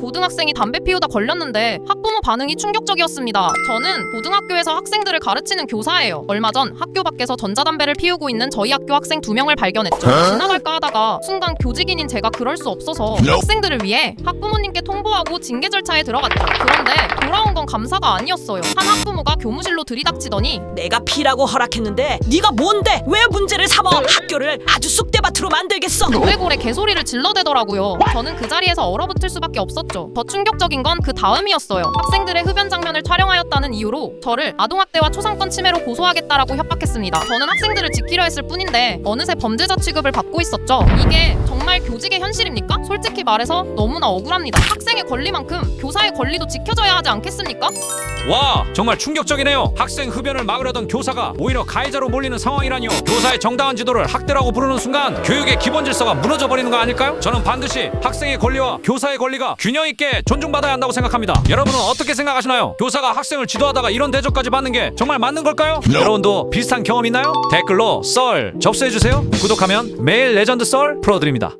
고등학생이 담배 피우다 걸렸는데 학부모 반응이 충격적이었습니다. 저는 고등학교에서 학생들을 가르치는 교사예요. 얼마 전 학교 밖에서 전자담배를 피우고 있는 저희 학교 학생 두 명을 발견했죠. 지나갈까 하다가 순간 교직인인 제가 그럴 수 없어서 학생들을 위해 학부모님께 통보하고 징계 절차에 들어갔죠. 그런데 돌아온 건 감사가 아니었어요. 한 학부모가 교무실로 들이닥치더니 내가 피라고 허락했는데 네가 뭔데 왜 문제를 삼어 학교를 아주 쑥대밭으로 만들겠어 고래고래 개소리를 질러대더라고요. 저는 그 자리에서 얼어붙을 수밖에 없었 죠. 더 충격적인 건 그 다음이었어요. 학생들의 흡연 장면을 촬영하였다는 이유로 저를 아동학대와 초상권 침해로 고소하겠다라고 협박했습니다. 저는 학생들을 지키려 했을 뿐인데 어느새 범죄자 취급을 받고 있었죠. 이게 정말 교직의 현실입니까? 솔직히 말해서 너무나 억울합니다. 학생의 권리만큼 교사의 권리도 지켜져야 하지 않겠습니까? 와 정말 충격적이네요 학생 흡연을 막으려던 교사가 오히려 가해자로 몰리는 상황이라니요 교사의 정당한 지도를 학대라고 부르는 순간 교육의 기본 질서가 무너져 버리는 거 아닐까요? 저는 반드시 학생의 권리와 교사의 권리가 균형 있게 존중받아야 한다고 생각합니다 여러분은 어떻게 생각하시나요? 교사가 학생을 지도하다가 이런 대접까지 받는 게 정말 맞는 걸까요? 여러분도 비슷한 경험 있나요? 댓글로 썰 접수해주세요 구독하면 매일 레전드 썰 풀어드립니다